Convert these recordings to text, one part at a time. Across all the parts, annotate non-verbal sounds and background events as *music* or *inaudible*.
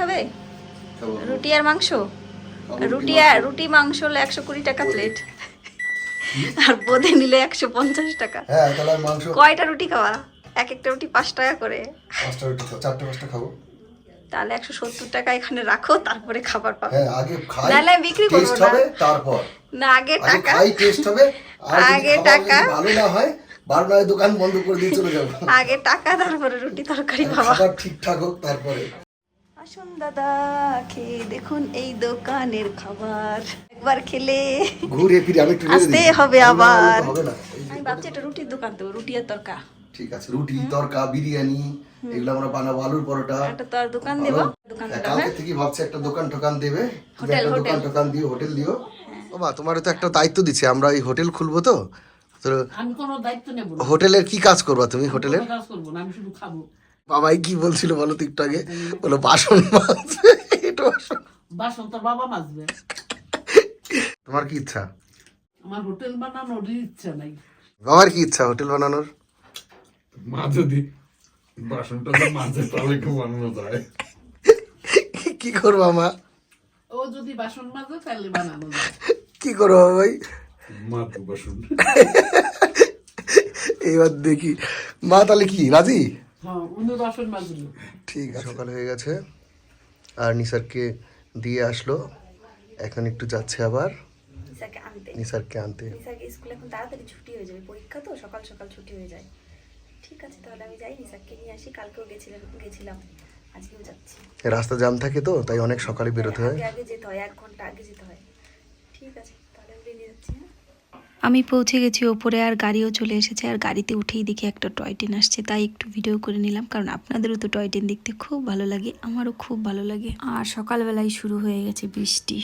খাবে। রুটি আর মাংস? রুটি। আর রুটি মাংস হলো একশো কুড়ি টাকা প্লেট আর বোধে নিলে একশো পঞ্চাশ টাকা। হ্যাঁ কয়টা রুটি খাওয়া এক একটা রুটি পাঁচ টাকা করে। পাঁচটা রুটি চারটে পাঁচটা খাব। তাহলে একশো সত্তর টাকা এখানে রাখো তারপরে খাবার পাবে। হ্যাঁ নাহলে আমি বিক্রি করব না। তারপর। না আগে টাকা। টেস্ট হবে। আগে টাকা। ভালো না হয় বারো দোকান বন্ধ করে দিয়ে চলে যাব। আগে টাকা তারপরে রুটি তরকারি খাওয়া খাবার ঠিকঠাক হোক তারপরে। আসুন দাদা খেয়ে দেখুন এই দোকানের খাবার। একবার খেলে। ঘুরে ফিরে আমি একটু আসতে হবে আবার। আমি ভাবছি একটা রুটির দোকান তো রুটি আর তরকা। ঠিক আছে রুটি তরকা বিরিয়ানি এগুলো আমরা বানাবো আলুর পরোটা। একটা তো আর দোকান দেবো দোকান হ্যাঁ, কালকে হ্যাঁ। থেকে ভাবছি একটা দোকান টোকান দেবে। হোটেল, দোকান টোকান দিও হোটেল দিও। বাবা তোমার তো একটা দায়িত্ব দিচ্ছে আমরা এই হোটেল খুলবো তো। তো আমি কোনো দায়িত্ব নেব হোটেলের কি কাজ করবা তুমি হোটেলের? কাজ করব না আমি শুধু খাব। বাবাই কি বলছিল বলো তো একটু আগে? বলো বাসন মাজবে। এটা বাসন। বাসন তোর বাবা মাজবে। তোমার কি ইচ্ছা? আমার হোটেল বানানোর ইচ্ছা নাই। বাবার কি ইচ্ছা হোটেল বানানোর? মাঝে দি। বাসনটা তো মাঝে তাহলে খুব বানানো যায়। কি করবা মা ও যদি বাসন মাজে তাহলে বানানো যায়। কি করবা ভাই মাত্র বাসন। এইবার দেখি। মা তাহলে কি? রাজি? হ্যাঁ ঠিক আছে। সকাল হয়ে গেছে। আর নিসারকে দিয়ে আসলো। এখন একটু যাচ্ছে আবার। আনতে। নিসারকে আনতে। নিসাকে স্কুল এখন তাড়াতাড়ি ছুটি হয়ে যাবে। পরীক্ষা তো সকাল সকাল ছুটি হয়ে যায়। ঠিক আছে তাহলে আমি যাই নিসাকে নিয়ে আসি। কালকেও গেছিলাম গেছিলাম। আজকেও যাচ্ছি। রাস্তা জাম থাকে তো তাই অনেক সকালে বেরোতে হয়। আগে যেতে হয় এক ঘণ্টা আগে যেতে হয়। ঠিক আছে তাহলে আমি বেরিয়ে যাচ্ছি হ্যাঁ আমি পৌঁছে গেছি ওপরে আর গাড়িও চলে এসেছে। আর গাড়িতে উঠেই দেখি একটা টয় ট্রেন আসছে। তাই একটু ভিডিও করে নিলাম। কারণ আপনাদেরও তো টয় ট্রেন দেখতে খুব ভালো লাগে। আমারও খুব ভালো লাগে। আর সকালবেলায় শুরু হয়ে গেছে বৃষ্টি।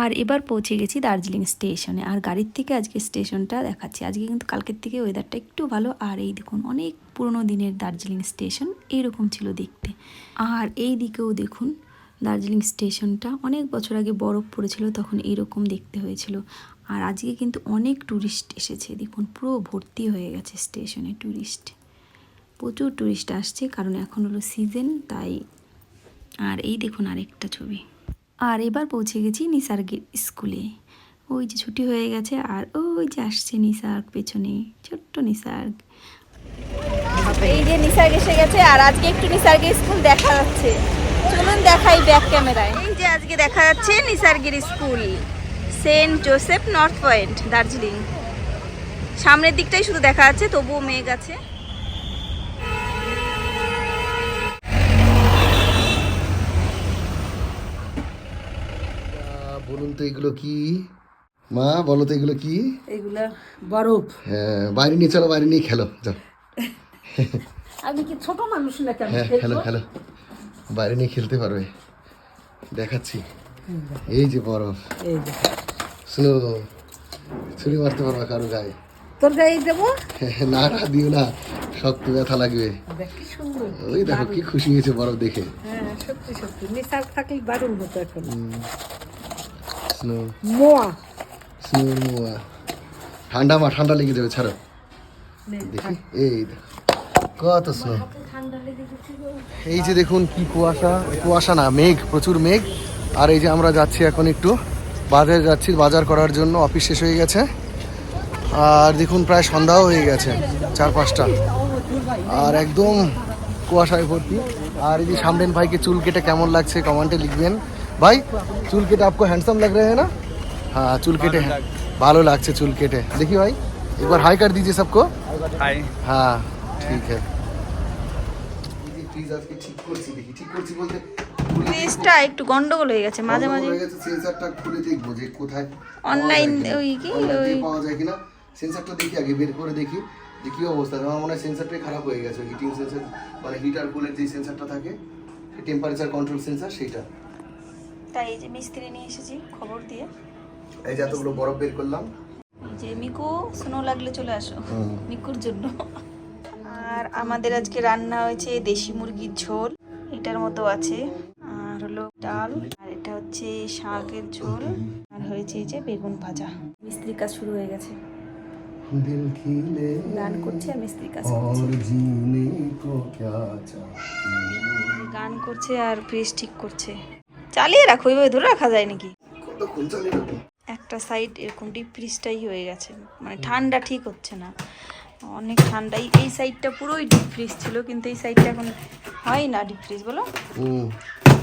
আর এবার পৌঁছে গেছি দার্জিলিং স্টেশনে। আর গাড়ির থেকে আজকে স্টেশনটা দেখাচ্ছি। আজকে কিন্তু কালকের থেকে ওয়েদারটা একটু ভালো। আর এই দেখুন, অনেক পুরনো দিনের দার্জিলিং স্টেশন এইরকম ছিল দেখতে। আর এই দিকেও দেখুন দার্জিলিং স্টেশনটা অনেক বছর আগে বরফ পড়েছিল, তখন এইরকম দেখতে হয়েছিল। আর আজকে কিন্তু অনেক ট্যুরিস্ট এসেছে, দেখুন, পুরো ভর্তি হয়ে গেছে স্টেশনে ট্যুরিস্ট প্রচুর ট্যুরিস্ট আসছে, কারণ এখন হলো সিজন, তাই আর এই দেখুন আরেকটা ছবি। আর এবার পৌঁছে গেছি নিসার্গের স্কুলে। ওই যে ছুটি হয়ে গেছে, আর ওই যে আসছে নিসার্গ পেছনে, ছোট্ট নিসার্গ এই যে নিসার্গ এসে গেছে, আর আজকে একটু নিসার্গের স্কুল দেখা যাচ্ছে চলুন দেখাই ব্যাক ক্যামেরায় এই যে আজকে দেখা যাচ্ছে নিসার্গের school Saint Joseph North Point Darjeeling. সামনের দিকটাই শুধু দেখা যাচ্ছে তবুও মেঘ আছে। বলুন তো এগুলো কি? মা বলো তো এগুলো কি? এগুলা বরফ। হ্যাঁ বাইরে নিয়ে চলো বাইরে নিয়ে খেলো যাও। আমি কি ছোট মানুষ নাকি আমি হ্যাঁ খেলো খেলো। বাইরে নিয়ে খেলতে পারবে। দেখাচ্ছি। এই যে বরফ। এই যে। শুনো ছুরি মারতে পারবা কারও গায়ে? তোর গায়ে দেবো? *laughs* না না দিও না। শক্ত ব্যথা লাগবে। ওই দেখো কি খুশি হয়েছে বরফ দেখে। হ্যাঁ সত্যি সত্যি। নিশার থাকলে দারুণ হতো এখন। স্নো মোয়া। স্নো মোয়া। ঠান্ডা মা ঠান্ডা লেগে যাবে ছাড়ো। দেখি। এই দেখো। কত স্নো। এই যে দেখুন কি কুয়াশা কুয়াশা না মেঘ প্রচুর মেঘ। আর এই যে আমরা যাচ্ছি এখন একটু বাজারে যাচ্ছি বাজার করার জন্য অফিস শেষ হয়ে গেছে। আর দেখুন প্রায় সন্ধ্যাও হয়ে গেছে চার পাঁচটা। আর একদম কুয়াশায় ভর্তি। আর এই যে সামনের ভাইকে চুল কেটে কেমন লাগছে কমেন্টে লিখবেন। ভাই চুল কেটে আপকো হ্যান্ডসাম লাগ রে না হ্যাঁ চুল কেটে। ভালো লাগছে। চুল কেটে। দেখি ভাই একবার হাই কাট দিজিয়ে সবকো হ্যাঁ ঠিক আছে ফ্রিজ আজকে ঠিক করছি দেখি ঠিক করছি বলতে ফ্রিজটা একটু গন্ডগোল হয়ে গেছে মাঝে মাঝে সেন্সারটা খুলে দেখব যে কোথায় কিনা। ওই কি, ওই- পাওয়া যায় কিনা। সেন্সারটা দেখি আগে বের করে দেখি যে কি অবস্থা। আমার মনে হয় সেন্সারটাই খারাপ হয়ে গেছে হিটিং সেন্সার মানে হিটার কুলের যে সেন্সারটা থাকে টেম্পারেচার কন্ট্রোল সেন্সার সেইটা। তাই এই যে মিস্ত্রি নিয়ে এসেছি খবর দিয়ে। এই যে এতগুলো বরফ বের করলাম। যে মিকু স্নো লাগলে চলে আসো। মিকুর জন্য। আর আমাদের আজকে রান্না হয়েছে দেশি মুরগির ঝোল। এটার মতো আছে। আর হলো ডাল, আর এটা হচ্ছে শাকের ঝোল। আর হয়েছে যে বেগুন ভাজা। মিস্ত্রির কাজ শুরু হয়ে গেছে। গান করছে আর মিস্ত্রির কাজ গান করছে আর ফ্রিজ ঠিক করছে। চালিয়ে রাখো, ওইভাবে ধরে রাখা যায় নাকি? একটা সাইড এরকম ডিপ ফ্রিজটাই হয়ে গেছে। মানে ঠান্ডা ঠিক হচ্ছে না। অনেক ঠান্ডা। এই- সাইডটা পুরোই ডিপ ফ্রিজ ছিল কিন্তু এই সাইডটা এখন হয় না ডিপ ফ্রিজ বলো।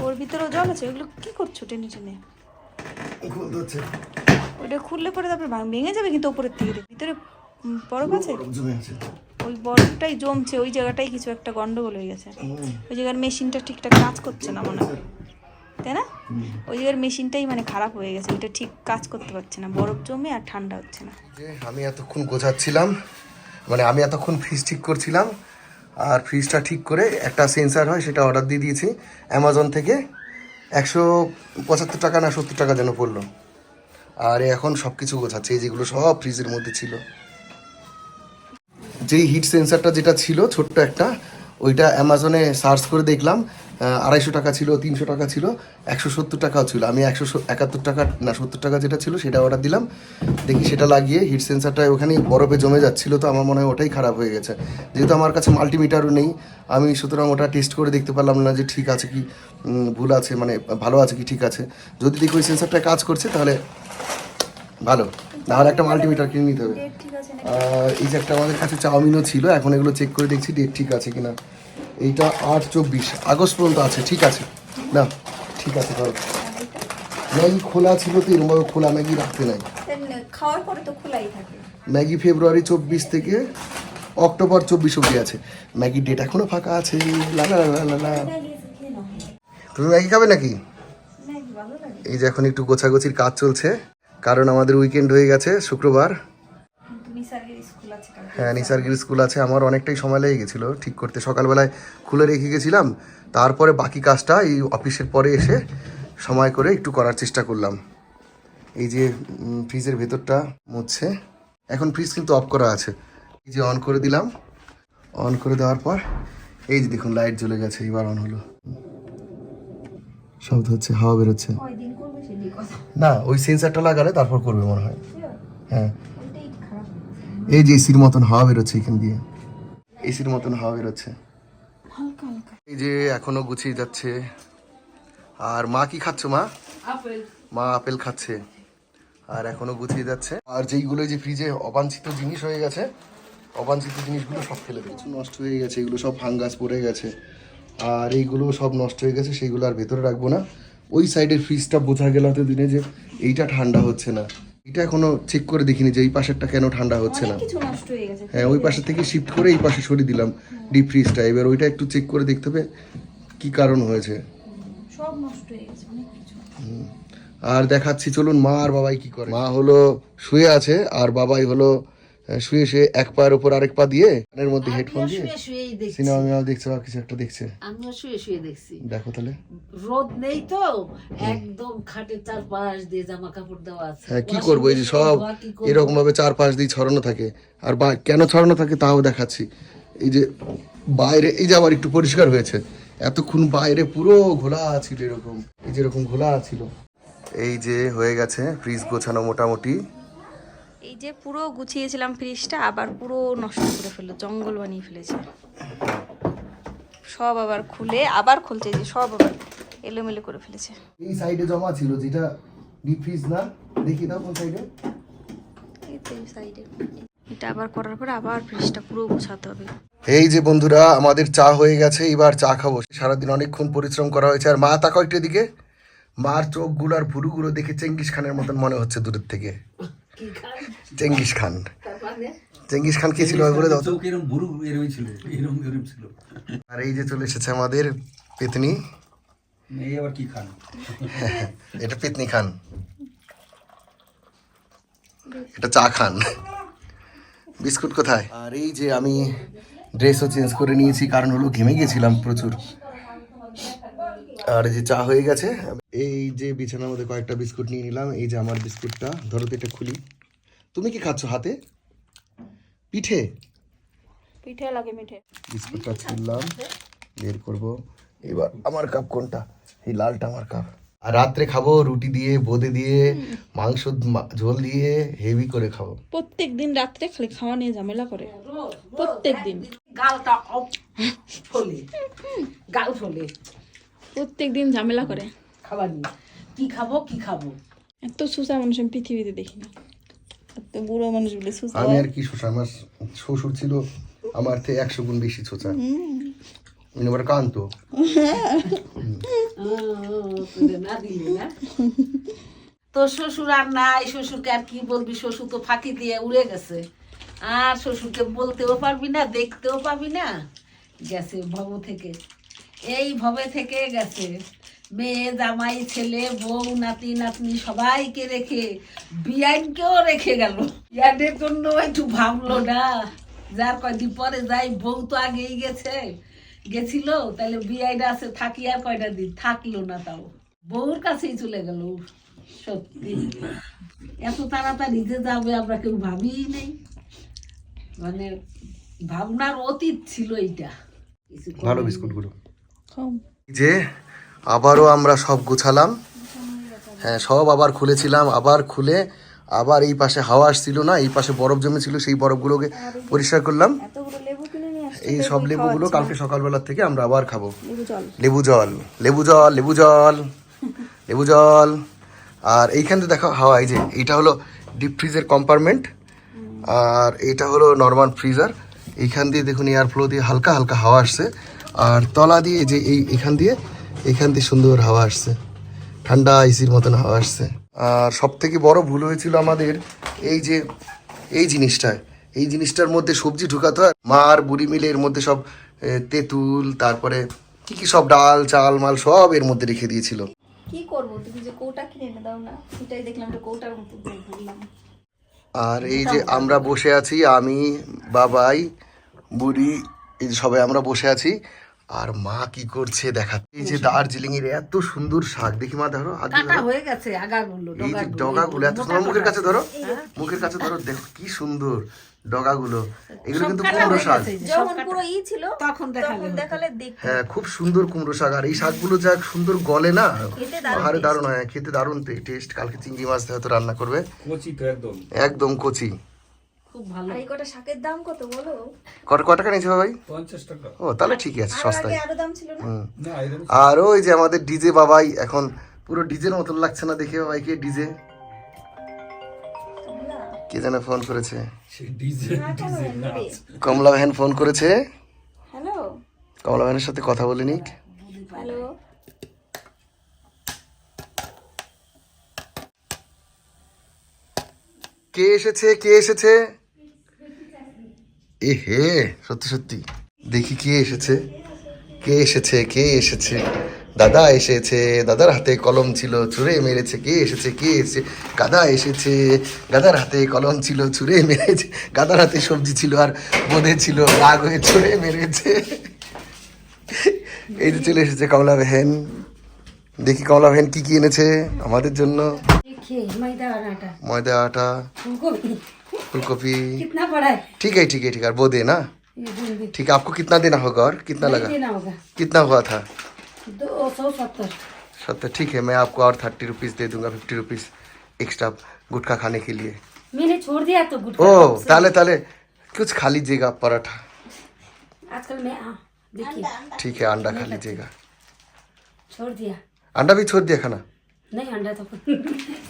ওর ভিতরেও জল আছে ওগুলো কি করছ টেনে টেনে? ওটা খুললে পরে তারপরে ভাঙ- যাবে কিন্তু ওপরের থেকে ভিতরে বরফ আছে? ওই বরফটাই জমছে ওই জায়গাটাই কিছু একটা গন্ডগোল হয়ে গেছে। ওই জায়গার মেশিনটা ঠিকঠাক কাজ করছে না মনে হয়। তাই না? ওই জায়গার মেশিনটাই মানে খারাপ হয়ে গেছে ওইটা ঠিক কাজ করতে পারছে না। বরফ জমে আর ঠান্ডা হচ্ছে না। আমি এতক্ষণ গোছাচ্ছিলাম মানে আমি এতক্ষণ ফ্রিজ ঠিক করছিলাম, আর ফ্রিজটা ঠিক করে একটা সেন্সার হয়, সেটা অর্ডার দিয়ে দিয়েছি অ্যামাজন থেকে। একশো পঁচাত্তর টাকা না সত্তর টাকা যেন পড়ল। আর এখন সব কিছু গোছাচ্ছে, এই যেগুলো সব ফ্রিজের মধ্যে ছিল। যেই হিট সেন্সারটা যেটা ছিল, ছোট্ট একটা, ওইটা অ্যামাজনে সার্চ করে দেখলাম। আড়াইশো টাকা ছিল তিনশো টাকা ছিল একশো সত্তর টাকাও ছিল। আমি একশো একাত্তর টাকা না সত্তর টাকা যেটা ছিল সেটা অর্ডার দিলাম। দেখি সেটা লাগিয়ে হিট সেন্সারটা ওখানেই বরফে জমে যাচ্ছিল তো আমার মনে হয় ওটাই খারাপ হয়ে গেছে। যেহেতু আমার কাছে মাল্টিমিটারও নেই আমি সুতরাং ওটা টেস্ট করে দেখতে পারলাম না যে ঠিক আছে কি ভুল আছে মানে ভালো আছে কি ঠিক আছে। যদি দেখি ওই সেন্সারটা কাজ করছে তাহলে ভালো। নাহলে একটা মাল্টিমিটার কিনে নিতে হবে। এই যে একটা আমাদের কাছে চাউমিনও ছিল এখন এগুলো চেক করে দেখছি ডেট ঠিক আছে কিনা। এইটা আট চব্বিশ। আগস্ট পর্যন্ত আছে ঠিক আছে। না ঠিক আছে ধরো ম্যাগি খোলা ছিল তো এরকমভাবে খোলা ম্যাগি রাখতে নাই। খাওয়ার পরে তো খোলাই থাকে। ম্যাগি ফেব্রুয়ারি চব্বিশ থেকে অক্টোবর চব্বিশ অব্দি আছে। ম্যাগি ডেট এখনও ফাঁকা আছে। লা লা লা লা লা। তুমি ম্যাগি খাবে নাকি? এই যে এখন একটু গোছাগোছির কাজ চলছে। কারণ আমাদের উইকেন্ড হয়ে গেছে শুক্রবার। হ্যাঁ নিসার্গির স্কুল আছে। আমার অনেকটাই সময় লেগে গেছিল ঠিক করতে। সকালবেলায় খুলে রেখে গেছিলাম। তারপরে বাকি কাজটা এই অফিসের পরে এসে সময় করে একটু করার চেষ্টা করলাম। এই যে ফ্রিজের ভেতরটা মুছছে এখন ফ্রিজ কিন্তু অফ করা আছে। এই যে অন করে দিলাম। অন করে দেওয়ার পর এই যে দেখুন লাইট জ্বলে গেছে এবার অন হলো। শব্দ হচ্ছে হাওয়া বেরোচ্ছে। না ওই সেন্সারটা লাগালে তারপর করবে মনে হয়। হ্যাঁ। এই যে এসির মতন হাওয়া বেরোচ্ছে এখান দিয়ে। এসির মতন হাওয়া বেরোচ্ছে। হালকা হালকা। এই যে এখনও গুছিয়ে যাচ্ছে। আর মা কি খাচ্ছ মা? আপেল। মা আপেল খাচ্ছে। আর এখনও গুছিয়ে যাচ্ছে। আর যেইগুলো যে ফ্রিজে অবাঞ্ছিত জিনিস হয়ে গেছে অবাঞ্ছিত জিনিসগুলো সব ফেলে দিয়েছে নষ্ট হয়ে গেছে এগুলো সব ফাঙ্গাস পড়ে গেছে। আর এইগুলো সব নষ্ট হয়ে গেছে সেইগুলো আর ভেতরে রাখব না। ওই সাইডের ফ্রিজটা বোঝা গেল তো দিনে যে এইটা ঠান্ডা হচ্ছে না। এটা এখনও চেক করে দেখিনি যে এই পাশেরটা কেন ঠান্ডা হচ্ছে না। কিছু নষ্ট হয়ে গেছে। হ্যাঁ ওই পাশে থেকে শিফট করে এই পাশে সরিয়ে দিলাম ডিপ ফ্রিজটা এবার ওইটা একটু চেক করে দেখতে হবে কি কারণ হয়েছে। সব নষ্ট হয়ে গেছে অনেক কিছু। আর দেখাচ্ছি চলুন মা আর বাবাই কি করে। মা হলো শুয়ে আছে আর বাবাই হলো শুয়ে শুয়ে এক পায়ের উপর আরেক পা দিয়ে কানের মধ্যে হেডফোন দিয়ে সিনেমা মিনেমা দেখছে বা কিছু একটা দেখছে। আমিও শুয়ে শুয়ে দেখছি। দেখো তাহলে। রোদ নেই তো? একদম খাটের চারপাশ দিয়ে জামা কাপড় দেওয়া আছে। হ্যাঁ কি করব? এই যে সব? এরকম ভাবে চার পাঁচ দিয়ে ছড়ানো থাকে। আর বা কেন ছড়ানো থাকে তাও দেখাচ্ছি। এই যে বাইরে এই যে আবার একটু পরিষ্কার হয়েছে। এতক্ষণ বাইরে পুরো ঘোলা ছিল এরকম। এই যে এরকম ঘোলা ছিল। এই যে হয়ে গেছে ফ্রিজ গোছানো মোটামুটি। এই যে পুরো গুছিয়েছিলাম ফ্রিজটা আবার পুরো নষ্ট করে ফেলল জঙ্গল বানিয়ে ফেলেছে। সব আবার খুলে আবার খুলছে যে সব আবার এলোমেলো করে ফেলেছে। এই সাইডে জমা ছিল যেটা ডিপ ফ্রিজ না? দেখি দাও কোন সাইডে এই তো এই সাইডে এটা আবার করার পরে আবার ফ্রিজটা পুরো গোছাতে হবে। এই যে বন্ধুরা আমাদের চা হয়ে গেছে এবার চা খাব। সারাদিন অনেকক্ষণ পরিশ্রম করা হয়েছে। আর মা তাকাও একটু দিকে মার চোখগুলো আর ভুরুগুলো দেখে চেঙ্গিস খানের মতন মনে হচ্ছে দূরের থেকে। Genghis Khan. মানে চেঙ্গিস খান কে ছিল বলে দাও ছিল ছিল। আর এই যে চলে এসেছে আমাদের পেতনি। এই আবার কি খান? এটা পেতনি খান। এটা চা খান। বিস্কুট কোথায়? আর এই যে আমি ড্রেসও চেঞ্জ করে নিয়েছি কারণ হলো ঘেমে গেছিলাম প্রচুর। আর এই যে চা হয়ে গেছে এই যে বিছানার মধ্যে কয়েকটা বিস্কুট নিয়ে নিলাম এই যে আমার বিস্কুটটা। ধরো তো এটা খুলি। তুমি কি খাচ্ছ হাতে? পিঠে? পিঠে লাগে মিঠে। বিস্কুটটা ছিললাম বের করব। এবার আমার কাপ কোনটা? এই লালটা আমার কাপ। আর রাত্রে খাব রুটি দিয়ে বোঁদে দিয়ে মাংস ঝোল দিয়ে হেভি করে খাব। প্রত্যেক দিন রাত্রে খালি খাওয়া নিয়ে ঝামেলা করে। প্রত্যেক দিন। গালটা অফ ফলে গাল ফলে প্রত্যেক দিন ঝামেলা করে। খাবার নিয়ে। কি খাব কি খাব? এত সুসা মানুষ আমি পৃথিবীতে দেখি না। এত বুড়ো মানুষ বলে সুসা আমি আর কি শোষা আমার শ্বশুর ছিল আমার থেকে একশো গুণ বেশি উনি আবার কান্ত তোর শ্বশুর আর নাই শ্বশুরকে আর কি বলবি? শ্বশুর তো ফাঁকি দিয়ে উড়ে গেছে। আর শ্বশুরকে বলতেও পারবি না দেখতেও পাবি না। গেছে ভব থেকে। এই ভবে থেকে গেছে। মেয়ে, জামাই, ছেলে, বউ, নাতি, নাতনি সবাইকে রেখে বিয়ানকেও রেখে গেল। বিয়ানের জন্য একটু ভাবলো না। যার কয়দিন পরে যাই, বউ তো আগেই গেছে। গেছিল তাহলে বিয়াইটা আছে, থাকি আর কয়টা দিন? থাকল না তাও। বউর কাছেই চলে গেল। সত্যি। এত তাড়াতাড়ি যে যাবে আমরা কেউ ভাবিই নেই। মানে ভাবনার অতীত ছিল এইটা। ভালো। বিস্কুটগুলো। যে আবারও আমরা সব গুছালাম। হ্যাঁ সব আবার খুলেছিলাম আবার খুলে আবার এই পাশে হাওয়া আসছিল না এই পাশে বরফ জমেছিল সেই বরফগুলোকে পরিষ্কার করলাম। এই সব লেবুগুলো কালকে সকালবেলা থেকে আমরা আবার খাব। লেবু জল। লেবু জল লেবু জল লেবু জল লেবু জল। আর এইখানে দেখো হাওয়া এই যে এইটা হলো ডিপ ফ্রিজের কম্পার্টমেন্ট আর এটা হলো নর্মাল ফ্রিজার এইখান দিয়ে দেখুন এয়ার ফ্লো দিয়ে হালকা হালকা হাওয়া আসছে। আর তলা দিয়ে যে এই এখান দিয়ে এখান দিয়ে সুন্দর হাওয়া আসছে। ঠান্ডা এসির মতন হাওয়া আসছে। আর সব থেকে বড় ভুল হয়েছিল আমাদের এই যে এই জিনিসটায়। এই জিনিসটার মধ্যে সবজি ঢুকাতে হয়। মা আর বুড়ি মিলে এর মধ্যে সব তেঁতুল তারপরে কি কি সব ডাল চাল মাল সব এর মধ্যে রেখে দিয়েছিল। কি করব? তুমি যে কৌটা কিনে এনে দাও না এটাই দেখলাম একটা কৌটার মতো বললাম আর এই যে আমরা বসে আছি আমি বাবাই বুড়ি এই যে সবাই আমরা বসে আছি আর মা কি করছে দেখা এই যে দার্জিলিং এর এত সুন্দর শাক দেখি মা ধরো কাটা হয়ে গেছে আগাগুলো এই যে ডগাগুলো, এত সুন্দর মুখের কাছে ধরো হ্যাঁ? মুখের কাছে ধরো দেখো কি সুন্দর ডগাগুলো। এগুলো কিন্তু কুমড়ো শাক। যখন পুরো ই ছিল তখন দেখালে দেখালে দেখ হ্যাঁ খুব সুন্দর কুমড়ো শাক। আর এই শাকগুলো যা সুন্দর গলে না খেতে দারুণ হয় খেতে দারুণ টেস্ট কালকে চিংড়ি মাছ হয়তো রান্না করবে। কচি তো একদম। একদম কচি। খুব ভালো। আর এই কটা শাকের দাম কত বলো? কত ক টাকা নিয়েছে ভাই? পঞ্চাশ টাকা। ও তাহলে ঠিকই আছে সস্তায়। আরও দাম ছিল না? হুম। আর ওই যে আমাদের ডিজে বাবাই এখন পুরো ডিজের মতন লাগছে না দেখে বাবাইকে ডিজে। কমলা? কে যেন ফোন করেছে? সেই ডিজে ডিজে নাচ। কমলা ভ্যান ফোন করেছে? হ্যালো? কমলা ভ্যানের সাথে কথা বলে নিক। হ্যালো? কে এসেছে কে এসেছে? এ হে সত্যি সত্যি। দেখি কে এসেছে? কে এসেছে? কে এসেছে? দাদা এসেছে দাদার হাতে কলম ছিল ছুঁড়ে মেরেছে। কে এসেছে? কে এসেছে? গাদা এসেছে গাদার হাতে কলম ছিল ছুঁড়ে মেরেছে। গাদার হাতে সবজি ছিল আর বোধে ছিল রাগ হয়ে ছুঁড়ে মেরেছে। এই যে চলে এসেছে কমলা বেহেন। দেখি কমলা বেহেন কি কি এনেছে আমাদের জন্য। ময়দা আটা। ময়দা আটা। फूलगोभी कितना पड़ा है। ठीक है ठीक है ठीक है वो देना। ठीक है आपको कितना देना होगा और कितना लगा? देना होगा। कितना हुआ था? दो सौ सत्तर। सत्तर ठीक है मैं आपको और थर्टी रुपीज़ दे दूँगा फिफ्टी रुपीज़ एक्स्ट्रा गुटखा खाने के लिए। मैंने छोड़ दिया तो गुड ओ ताले ताले कुछ खा लीजिएगा पराठा। आजकल मैं हाँ, देखिए। ठीक है अंडा खा लीजिएगा। छोड़ दिया। अंडा भी छोड़ दिया खाना? नहीं अंडा तो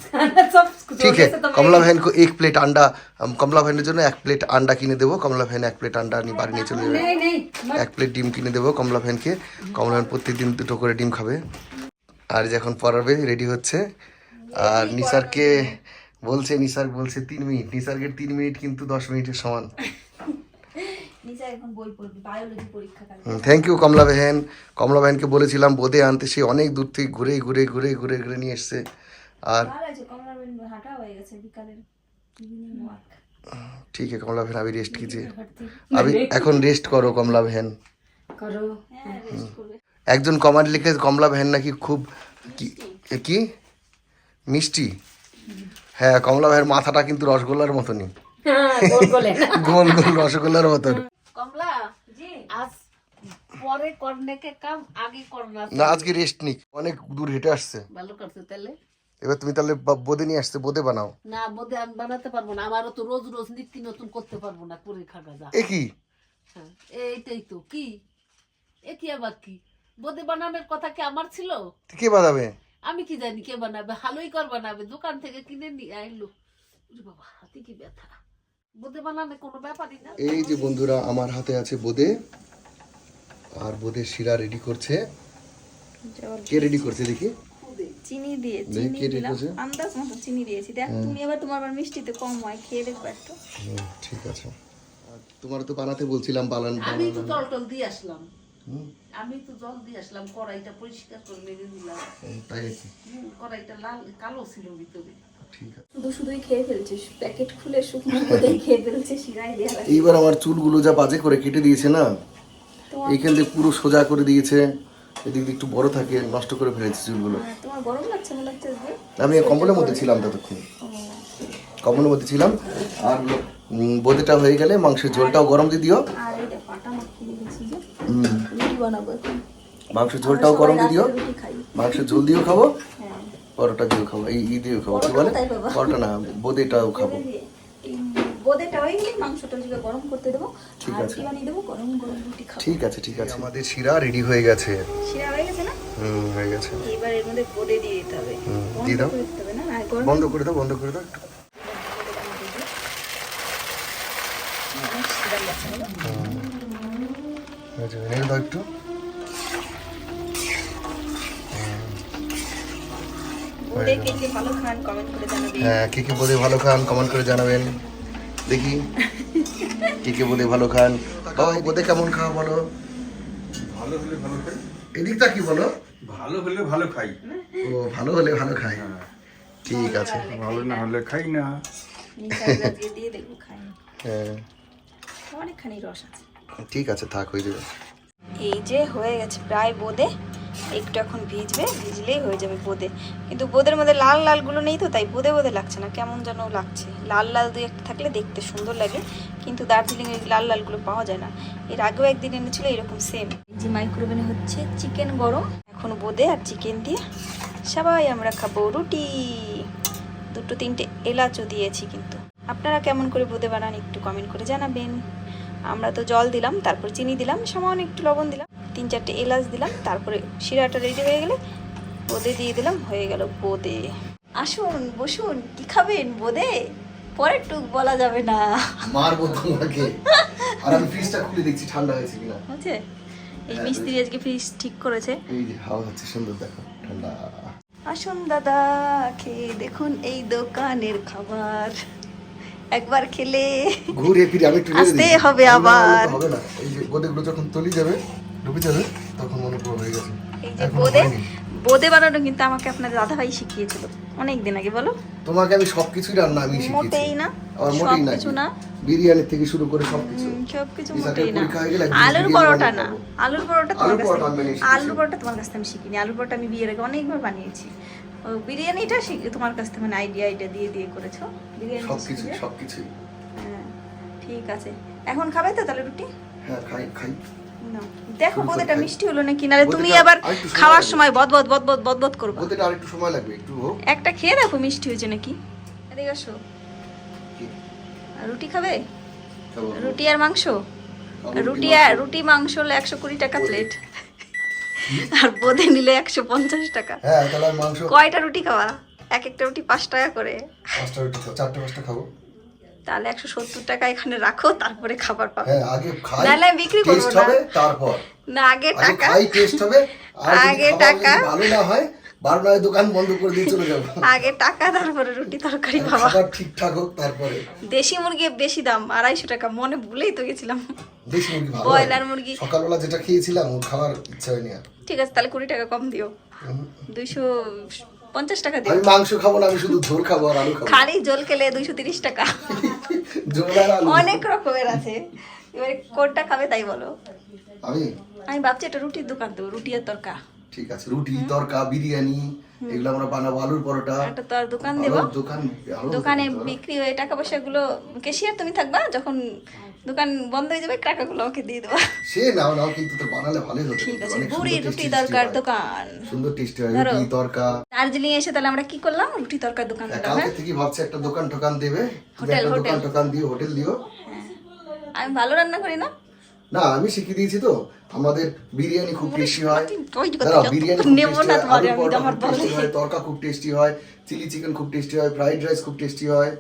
खाना सब ঠিক छोड़ने আছে से तो কমলা मैं- ভ্যান এক প্লেট আন্ডা আম, কমলা ভ্যানের জন্য এক প্লেট আন্ডা কিনে দেবো কমলা ভ্যান এক প্লেট আন্ডা নিয়ে বাড়ি নিয়ে চলে যাবে नहीं नहीं मत এক প্লেট ডিম কিনে দেবো কমলা ভ্যানকে কমলা ভ্যান প্রত্যেকদিন দুটো করে ডিম খাবে আর যখন পড়াবে রেডি হচ্ছে আর নিসারকে বলছে নিসার বলছে তিন মিনিট নিসার্গের তিন মিনিট কিন্তু দশ মিনিটের সমান থ্যাংক ইউ কমলা বেহেন। কমলা বেহেনকে বলেছিলাম বোধে আনতে। সে অনেক দূর থেকে ঘুরে ঘুরে ঘুরে ঘুরে ঘুরে নিয়ে এসছে। আর ঠিক আছে কমলা বেহেন আমি রেস্ট কিজিয়ে আমি এখন রেস্ট করো কমলা বেহেন। একজন কমান্ড লিখে কমলা বেহেন নাকি খুব কি মিষ্টি। হ্যাঁ কমলা ভাইয়ের মাথাটা কিন্তু রসগোল্লার মতনই। *laughs* গোল গোল রসগোল্লার মতন। কমলা? জি। আজ পরে করনে কে কাম আগে করনা না আজকে রেস্ট নিক। অনেক দূর হেঁটে আসছে। ভালো করছে তাহলে? এবার তুমি তাহলে বোঁদে নিয়ে আসতে বোঁদে বানাও। না বোধে আমি বানাতে পারব না। আমারও তো রোজ রোজ নিত্য নতুন করতে পারব না করে খাগা যা। এ কি? হ্যাঁ, এইটাই তো। কি? এ কি আবার কি? বোদে বানানোর কথা কি আমার ছিল? কে বানাবে? আমি কি জানি কে বানাবে? হালুই কর বানাবে। দোকান থেকে কিনে নিয়ে আইলো। বাবা হাতে কি ব্যথা? বোদে বানানো কোনো ব্যাপারই না। এই যে বন্ধুরা আমার হাতে আছে বোদে আর বোদের শিরা রেডি করছে। কে রেডি করছে দেখি? চিনি দিয়ে চিনি দিলাম। আন্দাজ মতো চিনি দিয়েছি। দেখ তুমি এবার তোমার আবার মিষ্টিতে কম হয় খেয়ে দেখবে একটু। ঠিক আছে। তোমার তো বানাতে বলছিলাম বানান আমি তো জল টল দিয়ে আসলাম। আমি তো জল দিয়ে আসলাম কড়াইটা পরিষ্কার করে মেরে দিলাম। তাই কড়াইটা লাল কালো ছিল ভিতরে। শুধু শুধুই খেয়ে ফেলছিস প্যাকেট খুলে শুকনো করে *laughs* খেয়ে ফেলছে শিরাই দেওয়া এইবার আমার চুলগুলো যা বাজে করে কেটে দিয়েছে না এইখান দিয়ে পুরো সোজা করে দিয়েছে এদিক একটু বড় থাকে নষ্ট করে ফেলেছে চুলগুলো। হ্যাঁ, তোমার গরম লাগছে মনে হচ্ছে আমি কম্বলের মধ্যে ছিলাম ততক্ষণ। কম্বলের মধ্যে ছিলাম আর বোঁদেটা হয়ে গেলে মাংসের ঝোলটাও গরম দিয়ে দিও। মাংসের ঝোলটাও গরম দিয়ে দিও। মাংসের ঝোল দিয়েও খাব। পরোটা দিয়েও খাব এই ই দিয়েও খাব কি বলে? পরোটা না বোঁদেটাও খাব। এই বোঁদেটা গেলে মাংসটা জিকে গরম করতে দেবো ঠিক আছে। কি বানিয়ে দেবো গরম গরম রুটি খাব। ঠিক আছে ঠিক আছে। আমাদের শিরা রেডি হয়ে গেছে। শিরা হয়ে গেছে না? হুম হয়ে গেছে। এবার এর মধ্যে বোঁদে দিয়ে দিতে হবে। দিয়ে দাও। করে দিতে হবে না? আর গরম বন্ধ করে দাও বন্ধ করে দাও। একটু। শিরা গেছে একটু। হ্যাঁ। কে কে বোধে ভালো খান কমেন্ট করে জানাবেন। দেখি। কে কে বোধে ভালো খান। বাবা বোধে কেমন খাওয়া বলো? ভালো হলে ভালো খাই। এদিকটা কি বলো? ভালো হলে ভালো খাই। ও ভালো হলে ভালো খাই ঠিক আছে। ভালো না হলে খাই না। হ্যাঁ। অনেকখানি রস আছে। ঠিক আছে থাক হয়ে যাবে। এই যে হয়ে গেছে প্রায় বোঁদে। একটু এখন ভিজবে, ভিজলেই হয়ে যাবে বোঁদে। কিন্তু বোঁদের মধ্যে লাল লালগুলো নেই তো, তাই বোঁদে বোঁদে লাগছে না, কেমন যেন লাগছে। লাল লাল দুই একটা থাকলে দেখতে সুন্দর লাগে, কিন্তু দার্জিলিংয়ের লাল লালগুলো পাওয়া যায় না। এর আগেও একদিন এনেছিল, এরকম সেম যে মাইক্রোওভেনে হচ্ছে চিকেন গরম, এখন বোঁদে আর চিকেন দিয়ে সবাই আমরা খাব রুটি। দুটো তিনটে এলাচও দিয়েছি কিন্তু। আপনারা কেমন করে বোঁদে বানান একটু কমেন্ট করে জানাবেন। আমরা তো জল দিলাম, তারপর চিনি দিলাম, সামান্য একটু লবণ দিলাম। তিন চারটে এলাচ দিলাম তারপরে শিরাটা রেডি হয়ে গেলে বোঁদে দিয়ে দিলাম হয়ে গেল বোঁদে। আসুন বসুন কি খাবেন বোঁদে? পরে টুক বলা যাবে না। মারবো তোমাকে আর আমি ফ্রিজটা খুলে দেখছি ঠান্ডা হয়েছে কিনা। বুঝছে এই মিস্ত্রি আজকে ফ্রিজ ঠিক করেছে। এই যে হাওয়া হচ্ছে সুন্দর দেখো ঠান্ডা। আসুন দাদা খেয়ে দেখুন এই দোকানের খাবার। একবার খেলে। ঘুরে ফিরে আমি একটু আসতে হবে আবার। হবে না। এই যে বোদেগুলো যখন তলি যাবে ডুবে যাবে তখন মনে পড়ে হয়ে গেছে। এই যে বোঁদে বোঁদে বানানো কিন্তু আমাকে আপনার দাদা ভাই শিখিয়েছিল। অনেক দিন আগে বলো। তোমাকে আমি সবকিছুই রান্না আমি শিখেছি মোটেই না আমার মোটেই না সবকিছু না। বিরিয়ানি থেকে শুরু করে সবকিছু। সব কিছু ইসাকের মোটেই না। আলুর পরোটা না। আলুর পরোটা তোমার কাছ আলুর পরোটা তোমার কাছ থেকে আমি শিখিনি। আলুর পরোটা আমি বিয়ের আগে অনেকবার বানিয়েছি। বিরিয়ানিটা শিখে তোমার কাছ থেকে মানে আইডিয়া আইডিয়া দিয়ে দিয়ে করেছ? বিরিয়ানি সবকিছু শিখে? হ্যাঁ ঠিক আছে। এখন খাবে তো তাহলে রুটি? হ্যাঁ খাই খাই। দেখো শুরু মিষ্টি হলো নাকি? নাহলে তুমি আবার আরেকটু খাওয়ার। সময় বদবদ বদবদ বদবদ করবে। বোদেটা আর একটু সময় লাগবে একটু হোক একটা খেয়ে দেখো মিষ্টি হয়েছে নাকি? এদিকে আসো। রুটি খাবে? রুটি আর মাংস? রুটি আর রুটি মাংস হলে একশো কুড়ি টাকা প্লেট আর বোধে নিলে একশো পঞ্চাশ টাকা। হ্যাঁ কয়টা রুটি খাওয়া এক একটা রুটি পাঁচ টাকা করে। পাঁচটা রুটি চারটে পাঁচটা খাব। তাহলে একশো সত্তর টাকা এখানে রাখো তারপরে খাবার পাবে। হ্যাঁ নাহলে আমি বিক্রি করব না। তারপর। না আগে টাকা। টেস্ট হবে আগে টাকা। ভালো না হয় বারো নয় দোকান বন্ধ করে দিয়ে চলে যাব। আগে টাকা তারপরে রুটি তরকারি বাবা ঠিকঠাক হোক তারপরে। দেশি মুরগি বেশি দাম আড়াইশো টাকা মনে ভুলেই তো গেছিলাম। দেশি মুরগি ভালো ব্রয়লার মুরগি। সকালবেলা যেটা খেয়েছিলাম ও খাবার ইচ্ছা হয়নি ঠিক আছে তাহলে কুড়ি টাকা কম দিও। দুইশো পঞ্চাশ টাকা দিও আমি মাংস খাব না আমি শুধু ঝোল খাব আর আলু খাব। খালি জল খেলে দুইশো তিরিশ টাকা। ঝোল আর আলু। অনেক রকমের আছে। এবারে কোনটা খাবে তাই বলো। আমি? আমি ভাবছি একটা রুটির দোকান দেবো রুটি আর তরকা। ঠিক আছে রুটি তরকা বিরিয়ানি এগুলো আমরা বানাবো আলুর পরোটা। তো আর দোকান দেবো। দোকান দোকানে বিক্রি হয়ে টাকা পয়সা গুলো কেশিয়ার তুমি থাকবা যখন দোকান বন্ধ হয়ে যাবে টাকাগুলো ওকে দিয়ে দেবো। সে নাও নাও কিন্তু তো বানালে ভালোই হতো ঠিক আছে tasty রুটি তরকার দোকান। সুন্দর টেস্টি হয় রুটি তরকা। দার্জিলিং এসে তাহলে আমরা কি করলাম? রুটি তরকার দোকান হ্যাঁ, দিলাম কালকে হ্যাঁ থেকে ভাবছি একটা দোকান টোকান দেবে। Hotel, hotel. দোকান টোকান দিও হোটেল দিও। আমি ভালো রান্না করি না? না আমি শিখিয়ে দিয়েছি তো। আমাদের বিরিয়ানি খুব টেস্টি হয়। দাঁড়াও, যত- বিরিয়ানি খুব নেব হয়, পরোটা খুব হয়, তরকা খুব টেস্টি হয় চিলি চিকেন খুব টেস্টি হয় ফ্রাইড রাইস খুব টেস্টি হয়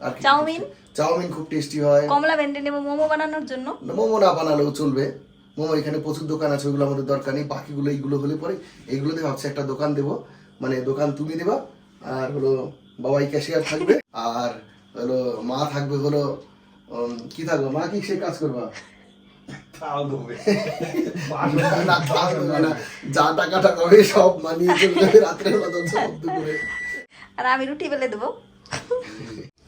আর চাউমিন? চাউমিন খুব টেস্টি হয়। কমলা ভেন্ডি নেব মোমো বানানোর জন্য? মোমো না বানালেও চলবে। মোমো এখানে প্রচুর দোকান আছে ওগুলো আমাদের দরকার নেই। বাকিগুলো এইগুলো হলে পরে এইগুলোতে ভাবছি একটা দোকান দেবো। মানে দোকান তুমি দেবা আর হলো বাবাই ক্যাশিয়ার থাকবে *laughs* আর হলো মা থাকবে হলো কি থাকবে? মা কি সে কাজ করবা? না, না। যা টাকাটা সব মানিয়ে চলে যাবে রাত্রে বেলা সব দুপুরে আর আমি রুটি বেলে দেবো।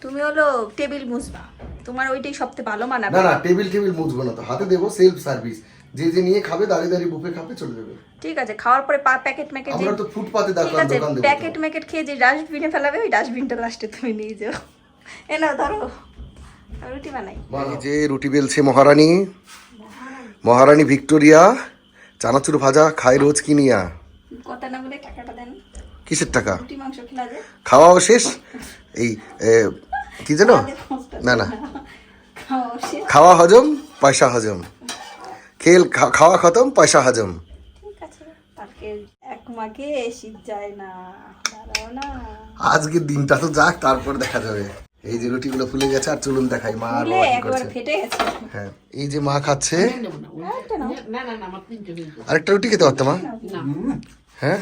তুমি হলো টেবিল মুছবা। তোমার ওইটাই সবচেয়ে ভালো মানাবে। না না টেবিল টেবিল মুছবো না তো। হাতে দেবো সেলফ সার্ভিস যে যে নিয়ে খাবে দাঁড়িয়ে দাঁড়িয়ে বুফে খাবে চলে যাবে। ঠিক আছে খাওয়ার পরে পা প্যাকেট ম্যাকেট আমরা তো ফুটপাতে দোকান দোকান দেবো প্যাকেট ম্যাকেট খেয়ে যে ডাস্টবিনে ফেলাবে ওই ডাস্টবিনটা লাস্টে তুমি নিয়ে যাও। এ নাও ধরো। রুটি বানাই। যে রুটি বেলছে মহারানী। মহারানী ভিক্টোরিয়া চানাচুর ভাজা খায় রোজ কিনিয়া কথা না বলে টাকাটা দেন। কিসের টাকা? খাওয়াও শেষ? এই কি যেন? না না। খাওয়া হজম পয়সা হজম। খেল খাওয়া খতম পয়সা হজম। আজকের দিনটা তো যাক তারপর দেখা যাবে। এই যে রুটিগুলো ফুলে গেছে আর চলুন দেখাই মা আর বাবা কি করছে। হ্যাঁ এই যে মা খাচ্ছে। আরেকটা রুটি খেতে পারতো মা? হ্যাঁ?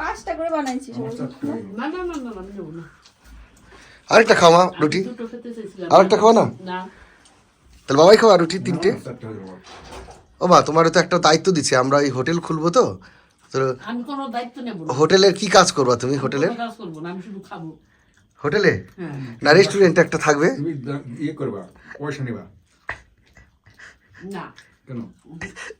পাঁচটা করে বানাইছি না না না না আমি না। আরেকটা খাও মা রুটি। আরেকটা খাও না? তাহলে বাবাই খাওয়া রুটি তিনটে। ও মা তোমারও তো একটা দায়িত্ব দিচ্ছে আমরা এই হোটেল খুলবো তো। তো আমি কোনো দায়িত্ব নেব না। হোটেলের কি কাজ করবা তুমি হোটেলের? কাজ করব না আমি শুধু খাব। হোটেলে? হ্যাঁ। না রেস্টুরেন্ট একটা থাকবে। ইয়ে করবা পয়সা নিবা। না।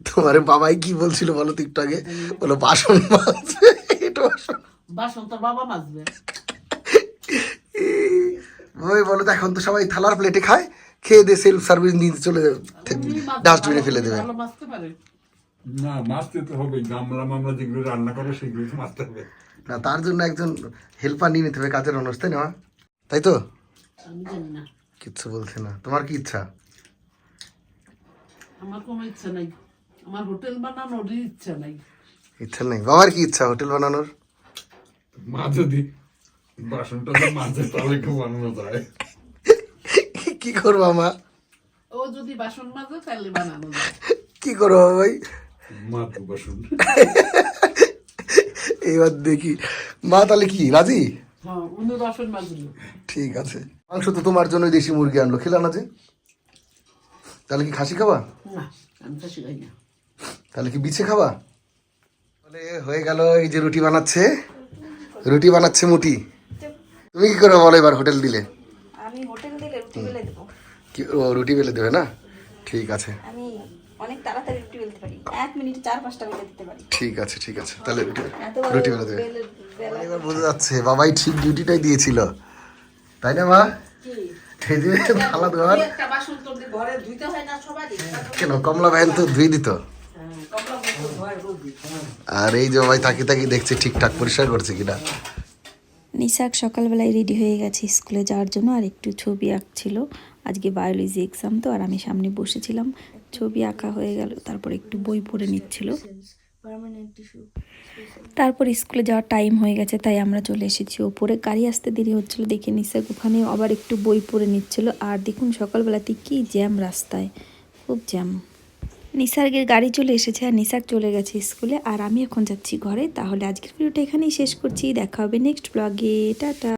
তোমার বাবাই কি বলছিল বলো তো একটু আগে? বলো বাসন মাজবে। এটা বাসন। বাবা মাজবে। ওই বলো তো এখন তো সবাই থালার প্লেটে খায় খেয়ে দিয়ে সেলফ সার্ভিস নিয়ে চলে যাবে। ডাস্টবিনে ফেলে দেবে। না মাছতে তো হবে গামলা মামলা যেগুলো রান্না করে সেগুলো মাছতে হবে। না তার জন্য একজন হেল্পার নিয়ে নিতে হবে কাজের অনুষ্ঠানে নেওয়া তাই তো? আমি জানি না। কিচ্ছু বলছে না। তোমার কি ইচ্ছা? আমার কোনো ইচ্ছা নাই। আমার হোটেল বানানোরই ইচ্ছা নাই। ইচ্ছা নেই। বাবার কি ইচ্ছা হোটেল বানানোর? মা যদি বাসনটা তো মাঝে তাহলে কেউ বানানো যায়। কি করবা মা? ও যদি বাসন মাজে তাহলে বানানো যায়। কি করব ভাই? মা তো বাসন। *laughs* এবার দেখি। মা তাহলে কি রাজি? হ্যাঁ ঠিক আছে। মাংস তো তোমার জন্য দেশি মুরগি আনলো। খেলা না যে? তাহলে কি খাসি খাবা? তাহলে কি বিছে খাবা? তাহলে হয়ে গেল এই যে রুটি বানাচ্ছে। রুটি বানাচ্ছে মুটি। তুমি কি করবে বলো এবার হোটেল দিলে? আমি হোটেল দিলে রুটি বেলে দেবো। কি ও রুটি বেলে দেবে না? ঠিক আছে। আমি অনেক তাড়াতাড়ি রুটি বেলতে পারি। এক মিনিটে চার পাঁচটা বেলে দিতে পারি। ঠিক আছে ঠিক আছে। তাহলে রুটি রুটি বেলে দেবে। এবার বোঝা যাচ্ছে বাবাই ঠিক ডিউটিটাই দিয়েছিল। তাই না মা? থালা ধোয়ার। একটা বাসন তোর ঘরে ধুইতে হয় না সবারই? কেন কমলা তো ধুয়ে দিত। ধোয় রোগী আর এই যে তাকিয়ে তাকিয়ে দেখছে ঠিকঠাক পরিষ্কার করছে কিনা। নিশাক সকালবেলায় রেডি হয়ে গেছে স্কুলে যাওয়ার জন্য আর একটু ছবি আঁকছিল। আজকে বায়োলজি এক্সাম তো আর আমি সামনে বসেছিলাম। ছবি আঁকা হয়ে গেল তারপর একটু বই পড়ে নিচ্ছিল। তারপর স্কুলে যাওয়ার টাইম হয়ে গেছে তাই আমরা চলে এসেছি ওপরে। গাড়ি আসতে দেরি হচ্ছিল দেখে নিশাক ওখানে আবার একটু বই পড়ে নিচ্ছিল। আর দেখুন সকালবেলাতে কি জ্যাম রাস্তায় খুব জ্যাম নিসার্গের গাড়ি চলে এসেছে আর নিসার্গ চলে গেছে স্কুলে। আর আমি এখন যাচ্ছি ঘরে তাহলে আজকের ভিডিওটা এখানেই শেষ করছি। দেখা হবে নেক্সট ব্লগে টাটা।